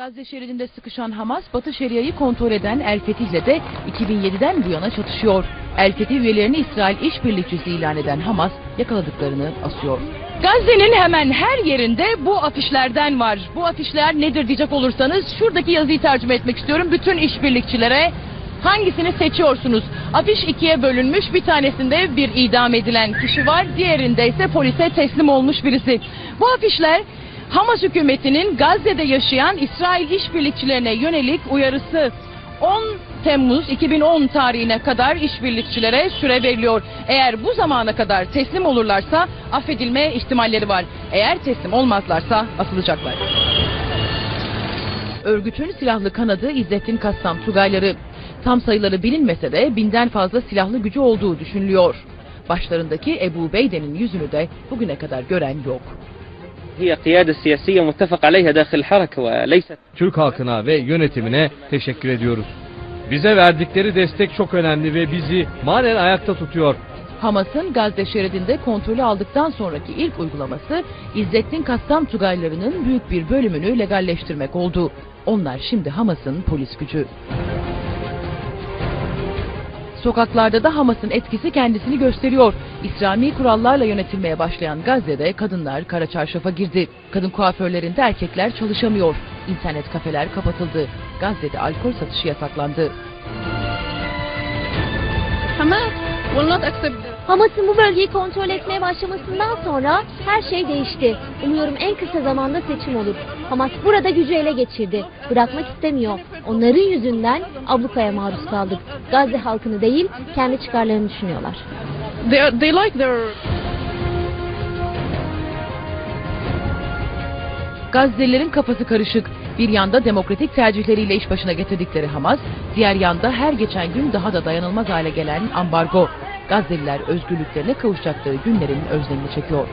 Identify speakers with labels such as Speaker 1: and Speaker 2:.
Speaker 1: Gazze şeridinde sıkışan Hamas, Batı Şeria'yı kontrol eden El Fetih'le de 2007'den bu yana çatışıyor. El Fetih üyelerini İsrail işbirlikçisi ilan eden Hamas yakaladıklarını asıyor. Gazze'nin hemen her yerinde bu afişlerden var. Bu afişler nedir diyecek olursanız şuradaki yazıyı tercüme etmek istiyorum. Bütün işbirlikçilere hangisini seçiyorsunuz? Afiş ikiye bölünmüş. Bir tanesinde bir idam edilen kişi var. Diğerinde ise polise teslim olmuş birisi. Bu afişler Hamas hükümetinin Gazze'de yaşayan İsrail işbirlikçilerine yönelik uyarısı 10 Temmuz 2010 tarihine kadar işbirlikçilere süre veriliyor. Eğer bu zamana kadar teslim olurlarsa affedilme ihtimalleri var. Eğer teslim olmazlarsa asılacaklar. Örgütün silahlı kanadı İzzettin Kassam Tugayları. Tam sayıları bilinmese de binden fazla silahlı gücü olduğu düşünülüyor. Başlarındaki Ebu Beyde'nin yüzünü de bugüne kadar gören yok.
Speaker 2: هي قيادة سياسية متفق عليها داخل الحركة وليست
Speaker 3: Türk halkına ve yönetimine teşekkür ediyoruz. Bize verdikleri destek çok önemli ve bizi manen ayakta tutuyor.
Speaker 1: Hamas'ın Gazze şeridinde kontrolü aldıktan sonraki ilk uygulaması İzzettin Kassam Tugaylarının büyük bir bölümünü legalleştirmek oldu. Onlar şimdi Hamas'ın polis gücü. Sokaklarda da Hamas'ın etkisi kendisini gösteriyor. İslami kurallarla yönetilmeye başlayan Gazze'de kadınlar kara çarşafa girdi. Kadın kuaförlerinde erkekler çalışamıyor. İnternet kafeler kapatıldı. Gazze'de alkol satışı yasaklandı.
Speaker 4: Hamas will not accept
Speaker 5: Hamas'ın bu bölgeyi kontrol etmeye başlamasından sonra her şey değişti. Umuyorum en kısa zamanda seçim olur. Hamas burada gücü ele geçirdi. Bırakmak istemiyor. Onların yüzünden ablukaya maruz kaldık. Gazze halkını değil, kendi çıkarlarını düşünüyorlar.
Speaker 4: they, are- they like their
Speaker 1: Gazze'lilerin kafası karışık. Bir yanda demokratik tercihleriyle iş başına getirdikleri Hamas, diğer yanda her geçen gün daha da dayanılmaz hale gelen ambargo. Gazze'liler özgürlüklerine kavuşacakları günlerin özlemini çekiyor.